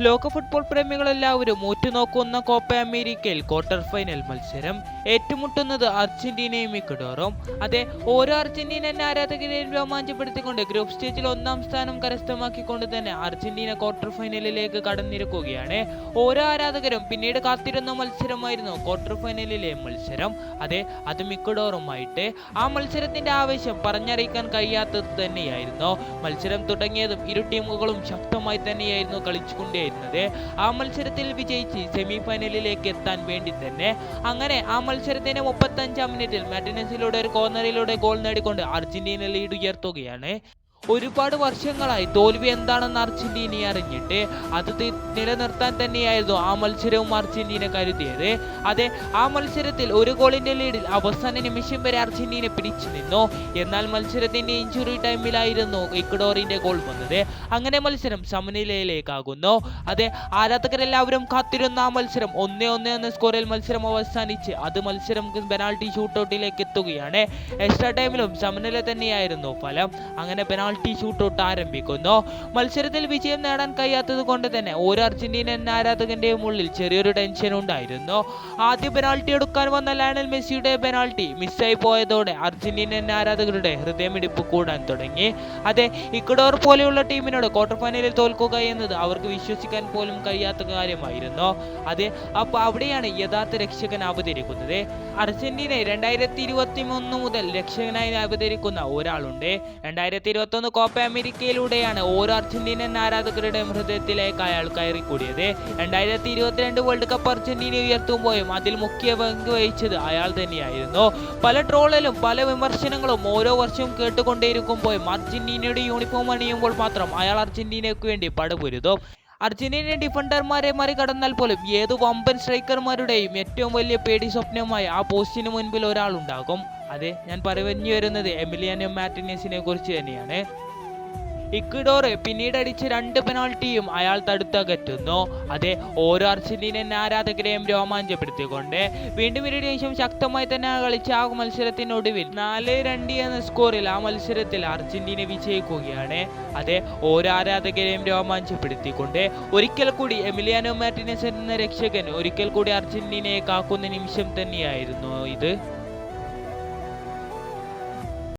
ലോക ഫുട്ബോൾ പ്രേമികളെല്ലാവരും ഉറ്റുനോക്കുന്ന കോപ്പ അമേരിക്കയിൽ ക്വാർട്ടർ ഫൈനൽ മത്സരം ഏറ്റുമുട്ടുന്നത് അർജന്റീനയും ഇക്വഡോറും. അതെ ഓരോ അർജന്റീനൻ ആരാധകരെയും രോമാഞ്ചപ്പെടുത്തിക്കൊണ്ട് ഗ്രൂപ്പ് സ്റ്റേജിൽ ഒന്നാം സ്ഥാനം കരസ്ഥമാക്കിക്കൊണ്ട് തന്നെ അർജന്റീന ക്വാർട്ടർ ഫൈനലിലേക്ക് കടന്നിരിക്കുകയാണ്. ഓരോ ആരാധകരും പിന്നീട് കാത്തിരുന്ന മത്സരമായിരുന്നു ക്വാർട്ടർ ഫൈനലിലെ മത്സരം. അതെ അതും ഇക്വഡോറുമായിട്ട്. ആ മത്സരത്തിന്റെ ആവേശം പറഞ്ഞറിയിക്കാൻ കഴിയാത്തത് തന്നെയായിരുന്നു. മത്സരം തുടങ്ങിയതും ഇരു ടീമുകളും ശക്തമായി തന്നെയായിരുന്നു കളിച്ചുകൊണ്ടേയിരുന്നത് ആ മത്സരത്തിൽ വിജയിച്ച് സെമി ഫൈനലിലേക്ക് എത്താൻ വേണ്ടി തന്നെ അങ്ങനെ ആ മത്സരത്തിന്റെ മുപ്പത്തഞ്ചാം മിനിറ്റിൽ മാർട്ടിനസിലൂടെ ഒരു കോർണറിലൂടെ ഗോൾ നേടിക്കൊണ്ട് അർജന്റീന ലീഡ് ഉയർത്തുകയാണ്. ഒരുപാട് വർഷങ്ങളായി തോൽവി എന്താണെന്ന് അർജന്റീന അറിഞ്ഞിട്ട് അത് നിലനിർത്താൻ തന്നെയായിരുന്നു ആ മത്സരവും അർജന്റീന കരുതിയത്. അതെ ആ മത്സരത്തിൽ ഒരു ഗോളിന്റെ ലീഡിൽ അവസാന നിമിഷം വരെ അർജന്റീന പിടിച്ചു നിന്നു. എന്നാൽ മത്സരത്തിന്റെ ഇഞ്ചുറി ടൈമിലായിരുന്നു ഇക്വഡോറിന്റെ ഗോൾ വന്നത്. അങ്ങനെ മത്സരം സമനിലയിലേക്കാകുന്നു. അതെ ആരാധകരെല്ലാവരും കാത്തിരുന്ന ആ മത്സരം ഒന്നേ ഒന്നേ എന്ന സ്കോറിൽ മത്സരം അവസാനിച്ച് അത് മത്സരം പെനാൾട്ടി ഷൂട്ടൗട്ടിലേക്ക് എത്തുകയാണ്. എക്സ്ട്രാ ടൈമിലും സമനില തന്നെയായിരുന്നു ഫലം. അങ്ങനെ പെനാൾട്ടി ഷൂട്ടൗട്ട് ആരംഭിക്കുന്നു. മത്സരത്തിൽ വിജയം നേടാൻ കഴിയാത്തത് കൊണ്ട് തന്നെ ഓരോ അർജന്റീനൻ ആരാധകന്റെയും ഉള്ളിൽ ചെറിയൊരു ടെൻഷൻ ഉണ്ടായിരുന്നു. ആദ്യ പെനാൾട്ടി എടുക്കാൻ വന്ന ലയണൽ മെസ്സിയുടെ പെനാൾട്ടി മിസ്സായി പോയതോടെ അർജന്റീനൻ ആരാധകരുടെ ഹൃദയമിടിപ്പ് കൂടാൻ തുടങ്ങി. അതെ ഇക്വഡോർ പോലെയുള്ള ടീമിനോട് ക്വാർട്ടർ ഫൈനലിൽ തോൽക്കുക എന്നത് അവർക്ക് വിശ്വസിക്കാൻ പോലും കഴിയാത്ത കാര്യമായിരുന്നു. അതെ അപ്പോൾ അവിടെയാണ് യഥാർത്ഥ രക്ഷകൻ അവതരിക്കുന്നത്. അർജന്റീന രണ്ടായിരത്തി ഇരുപത്തി മൂന്ന് മുതൽ രക്ഷകനായി അവതരിക്കുന്ന ഒരാളുണ്ട്. രണ്ടായിരത്തി ഇരുപത്തി ഒന്ന് കോപ്പ അമേരിക്കയിലൂടെയാണ് ഓരോ അർജന്റീനൻ ആരാധകരുടെ ഹൃദയത്തിലേക്ക് അയാൾ കയറിക്കൂടിയത്. രണ്ടായിരത്തി ഇരുപത്തിരണ്ട് വേൾഡ് കപ്പ് അർജന്റീന ഉയർത്തുമ്പോഴും അതിൽ മുഖ്യ പങ്ക് വഹിച്ചത് അയാൾ തന്നെയായിരുന്നു. പല ട്രോളിലും പല വിമർശനങ്ങളും ഓരോ വർഷവും കേട്ടുകൊണ്ടേയിരിക്കുമ്പോഴും അർജന്റീനയുടെ യൂണിഫോം അണിയുമ്പോൾ മാത്രം അയാൾ അർജന്റീനയ്ക്ക് വേണ്ടി പടപൊരുതും. അർജന്റീന ഡിഫൻഡർമാരെ മറികടന്നാൽ പോലും ഏത് വമ്പൻ സ്ട്രൈക്കർമാരുടെയും ഏറ്റവും വലിയ പേടി സ്വപ്നമായ ആ പോസ്റ്റിന് മുൻപിൽ ഒരാളുണ്ടാകും അതെ ഞാൻ പറഞ്ഞു വരുന്നത് എമിലിയാനോ മാർട്ടിനസിനെ കുറിച്ച് തന്നെയാണ്. ഇക്വഡോർ പിന്നീട് അടിച്ച രണ്ട് പെനാൾട്ടിയും അയാൾ തടുത്തകറ്റുന്നു. അതെ ഓരോ അർജന്റീനൻ ആരാധകരെയും രോമാഞ്ചപ്പെടുത്തിക്കൊണ്ട് വീണ്ടും ഇതിനു ശേഷം ശക്തമായി തന്നെ കളിച്ച ആ മത്സരത്തിനൊടുവിൽ നാല് രണ്ട് എന്ന സ്കോറിൽ ആ മത്സരത്തിൽ അർജന്റീന വിജയിക്കുകയാണ്. അതെ ഓരോ ആരാധകരെയും രോമാഞ്ചപ്പെടുത്തിക്കൊണ്ട് ഒരിക്കൽ കൂടി എമിലിയാനോ മാർട്ടിനസ് എന്ന രക്ഷകൻ ഒരിക്കൽ കൂടി അർജന്റീനയെ കാക്കുന്ന നിമിഷം തന്നെയായിരുന്നു ഇത്.